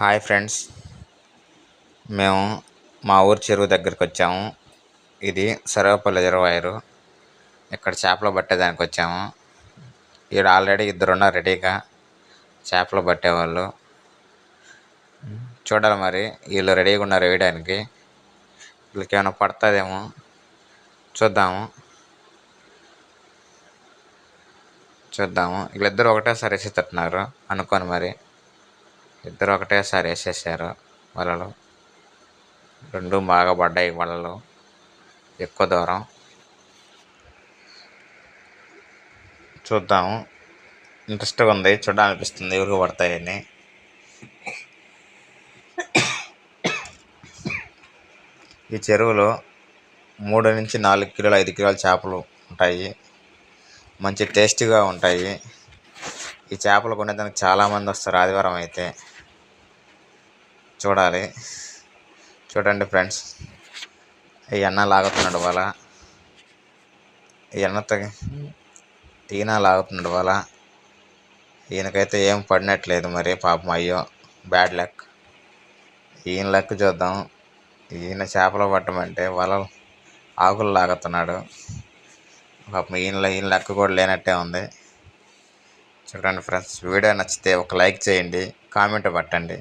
Hi friends. మేము మా ఊరు చెరువు దగ్గరికి వచ్చాము. ఇది సర్వపల్లి రిజర్వాయరు. ఇక్కడ చేపలు పట్టేదానికి వచ్చాము. ఈడ ఆల్రెడీ ఇద్దరు ఉన్నారు రెడీగా. చేపలు పట్టేవాళ్ళు. చూడాలి మరి వీళ్ళు రెడీగా ఉన్నారు వేయడానికి. వీళ్ళకి ఏమైనా పడుతుందేమో చూద్దాము. చూద్దాము. వీళ్ళిద్దరు ఒకటేసారి వేసేటట్టున్నారు అనుకోని మరి. ఇద్దరు ఒకటేసారి వేసేసారు వలలు. రెండు బాగా పడ్డాయి వలలు. ఎక్కువ దూరం. చూద్దాము. ఇంట్రెస్ట్గా ఉంది. చూడాలనిపిస్తుంది. ఎవరికి పడతాయని. ఈ చెరువులో మూడు నుంచి నాలుగు కిలోలు ఐదు కిలోల చేపలు ఉంటాయి. మంచి టేస్టీగా ఉంటాయి. ఈ చేపలు కొనేదానికి చాలామంది వస్తారు ఆదివారం అయితే. చూడాలి. చూడండి ఫ్రెండ్స్. ఈ అన్న లాగుతున్నాడు వల ఈ అన్నతో ఈయన లాగుతున్నాడు వల ఈయనకైతే ఏం పడినట్లేదు మరి పాపం. అయ్యో బ్యాడ్ లక్. ఈయన లక్ చూద్దాం. ఈయన చేపలు పట్టమంటే వల ఆకులు లాగుతున్నాడు. పాపం ఈయన ఈయన లెక్క కూడా లేనట్టే ఉంది. చూడండి ఫ్రెండ్స్ వీడియో నచ్చితే ఒక లైక్ చేయండి కామెంట్ పట్టండి.